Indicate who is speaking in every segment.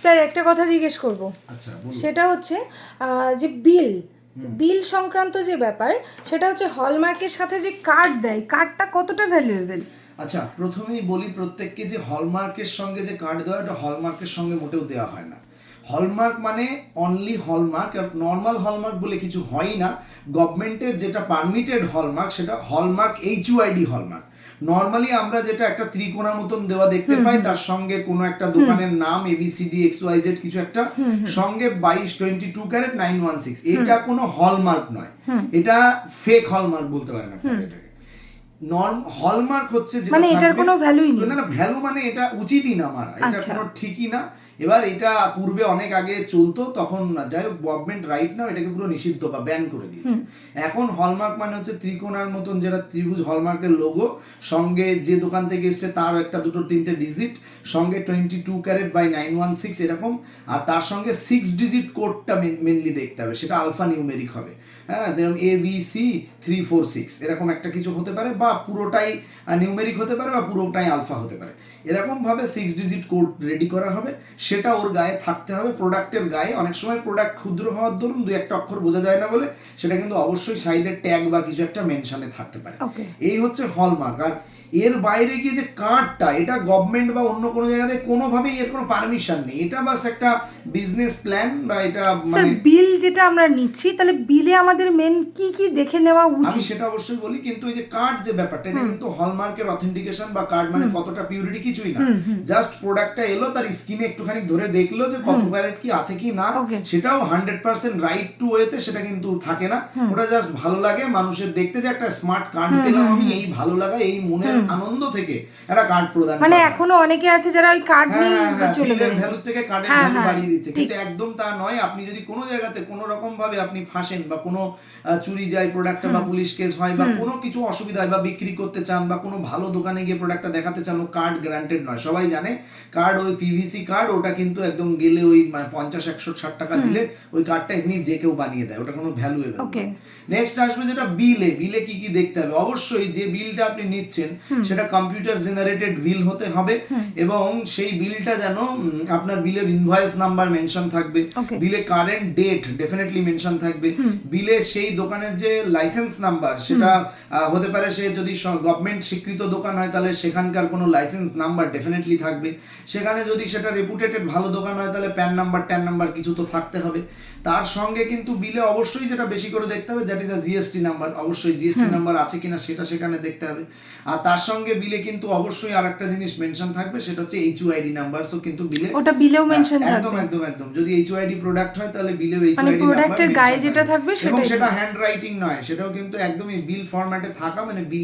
Speaker 1: Sir একটা কথা জিজ্ঞেস করব।
Speaker 2: আচ্ছা
Speaker 1: সেটা হচ্ছে যে বিল বিল সংক্রান্ত যে ব্যাপার সেটা হচ্ছে হলমার্কের সাথে যে কার্ড দেয় কার্ডটা কতটা ভ্যালুয়েবল
Speaker 2: আচ্ছা প্রথমেই বলি প্রত্যেককে যে হলমার্কের সঙ্গে যে কার্ড দেওয়া এটা হলমার্কের সঙ্গে মোটেও দেওয়া হয় না। হলমার্ক মানে অনলি হলমার্ক আর নর্মাল হলমার্ক বলে কিছু হয় না। গভর্নমেন্টের যেটা পারমিটেড হলমার্ক সেটা hallmark H UID hallmark. Normally আমরা যেটা একটা ত্রিকোণা মতন দেওয়া দেখতে পাই তার সঙ্গে কোনো একটা দোকানের নাম এবিসিডি এক্স ওয়াই জেড কিছু একটা সঙ্গে বাইশ twenty two carat nine one six এটা কোনো হলমার্ক নয়। এটা ফেক হলমার্ক বলতে পারেন আপনারা এটাকে। নর্ম হলমার্ক হচ্ছে যেটা
Speaker 1: মানে এটার কোনো ভ্যালুই নেই।
Speaker 2: না না ভ্যালু মানে এটা উচিতই না আমার। এটা
Speaker 1: আচ্ছা।
Speaker 2: কোনো ঠিকই না। এবার এটা পূর্বে অনেক আগে চলতো তখন যাই হোক গভর্নমেন্ট রাইট এটাকে পুরো নিষিদ্ধ বা ব্যান করে দিয়েছে। এখন হলমার্ক মানে হচ্ছে ত্রিকোণার মতন যেটা ত্রিভুজ হলমার্কের লোগো সঙ্গে যে দোকান থেকে এসছে তার একটা দুটো তিনটে ডিজিট সঙ্গে twenty two carat by nine one six এরকম আর তার সঙ্গে সিক্স ডিজিট কোডটা মেনলি দেখতে হবে সেটা আলফা নিউমেরিক হবে। হ্যাঁ যেরকম A B C three four six এরকম একটা কিছু হতে পারে বা পুরোটাই নিউমেরিক হতে পারে বা পুরোটাই আলফা হতে পারে। এরকমভাবে সিক্স ডিজিট কোড রেডি করা হবে। সেটা ওর গায়ে থাকতে হবে। প্রোডাক্টের গায়ে অনেক সময় প্রোডাক্ট ক্ষুদ্র হওয়ার দরুন দু একটা অক্ষর বোঝা যায় না বলে সেটা কিন্তু অবশ্যই সাইডের ট্যাগ বা কিছু একটা মেনশনে থাকতে পারে। এই হচ্ছে হলমার্ক আর এর বাইরে গিয়ে যে কার্ডটা এটা গভর্নমেন্ট বা অন্য কোনো জায়গাতে কোনোভাবেই এর কোনো পারমিশন নেই। এটা বাস একটা বিজনেস প্ল্যান বা এটা মানে
Speaker 1: বিল যেটা আমরা নিচ্ছি তাহলে বিলে আমাদের মেন কি কি দেখে নেওয়া
Speaker 2: আমি
Speaker 1: উচিত?
Speaker 2: সেটা অবশ্যই বলি কিন্তু এই যে কার্ড যে ব্যাপারটা এটা কিন্তু হলমার্কের অথেন্টিকেশন বা কার্ড মানে কতটা পিউরিটি কিছুই না। জাস্ট প্রোডাক্টটা এলো তার একটুখানি ধরে দেখল যে কত ক্যারেট কি আছে কি না সেটাও হান্ড্রেড পার্সেন্ট রাইট টু ওয়েতে সেটা কিন্তু থাকে না। ওটা জাস্ট ভালো লাগে মানুষের দেখতে যে একটা স্মার্ট কার্ড পেলাম আমি এই ভালো লাগা এই মনের আনন্দ থেকে একটা কার্ড প্রদান
Speaker 1: মানে এখনও অনেকে আছে যারা ওই কার্ড নিয়ে চলে যায়।
Speaker 2: ভ্যালু থেকে কার্ডের
Speaker 1: হ্যাঁ,
Speaker 2: ভ্যালু
Speaker 1: হ্যাঁ,
Speaker 2: বাড়িয়ে দিচ্ছে। কিন্তু একদম তা নয় আপনি যদি কোনো জায়গাতে কোনো রকম ভাবে আপনি ফাঁসেন বা কোনো চুরি যায় প্রোডাক্টটা বা পুলিশ কেস হয় বা কোনো কিছু অসুবিধা হয় বা বিক্রি করতে চান বা কোনো ভালো দোকানে গিয়ে প্রোডাক্টটা দেখাতে চান ও কার্ড গ্রান্টেড নয়। সবাই জানে কার্ড ওই পিভিসি কার্ড ওটা কিন্তু একদম গেলে ওই পঞ্চাশ একশো ষাট টাকা দিলে ওই কার্ডটা এমনি যে কেউ বানিয়ে দেয় ওটা কোনো ভ্যালু. নেক্সট আসবে যেটা বিলে বিলে কি কি দেখতে হবে? অবশ্যই যে বিলটা আপনি নিচ্ছেন সেটা কম্পিউটার জেনারেটেড বিল হতে হবে এবং সেই বিলটা যেন আপনার বিলের ইনভয়েস নাম্বার মেনশন থাকবে. বিলে কারেন্ট ডেট ডেফিনেটলি মেনশন থাকবে। বিলে সেই দোকানের যে লাইসেন্স নাম্বার সেটা হতে পারে সে যদি গভর্নমেন্ট স্বীকৃত দোকান হয় তাহলে সেখানকার কোনো লাইসেন্স নাম্বার ডেফিনেটলি থাকবে। সেখানে যদি সেটা রেপুটেটেড ভালো দোকান হয় তাহলে প্যান নাম্বার ট্যান নাম্বার কিছু তো থাকতে হবে। তার সঙ্গে কিন্তু বিলে অবশ্যই যেটা বেশি করে দেখতে হবে that is a GST number অবশ্যই জিএসটি নাম্বার আছে কিনা সেটা সেখানে দেখতে হবে। আর তার সঙ্গে বিলে কিন্তু অবশ্যই আর একটা জিনিস মেনশন থাকবে সেটা হচ্ছে এইচইআইডি নাম্বার সো কিন্তু বিলে
Speaker 1: ওটা বিলেও মেনশন
Speaker 2: হ্যাঁ, একদম একদম একদম। যদি এইচইআইডি প্রোডাক্ট হয় তাহলে বিলেও
Speaker 1: মানে
Speaker 2: এইচইআইডি
Speaker 1: product এর গায়ে যেটা থাকবে সেটাই।
Speaker 2: সেটা হ্যান্ড রাইটিং নয় সেটাও কিন্তু একদমই বিল ফরম্যাটে থাকা মানে বিলে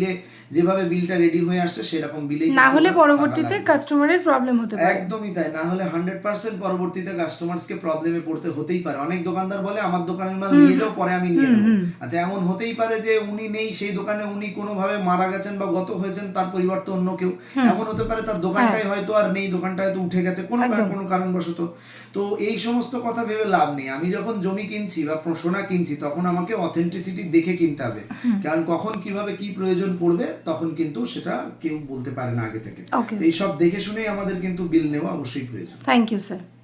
Speaker 2: যেভাবে বিলটা রেডি হয়ে আসছে সেরকম বিলেই
Speaker 1: না হলে পরবর্তীতে কাস্টমারের প্রবলেম হতে পারে।
Speaker 2: একদমই তাই না হলে হান্ড্রেড পার্সেন্ট পরবর্তীতে কাস্টমার্সকে প্রবলেমে পড়তে হতেই পারে। অনেক দোকানদার বলে আমার দোকানের মাল নিয়ে যাও পরে আমি নিয়ে নেব। আচ্ছা এমন হতেই পারে যে উনি নেই সেই দোকানে উনি কোনোভাবে মারা গেছেন বা গত হয়েছেন তার পরিবর্তে অন্য কেউ। এমন হতে পারে তার দোকানটাই হয়তো আর নেই দোকানটা হয়তো উঠে গেছে কোনো কোনো কারণবশত। তো এই সমস্ত কথা ভেবে লাভ নেই। আমি যখন জমি কিনছি বা সোনা কিনছি তখন আমাকে অথেন্টিসিটি দেখে কিনতে হবে। কারণ কখন কীভাবে কি প্রয়োজন পড়বে তখন কিন্তু সেটা কেউ বলতে পারে না আগে থেকে। তো এইসব দেখে শুনেই আমাদের কিন্তু বিল নেওয়া অবশ্যই প্রয়োজন।
Speaker 1: Thank you sir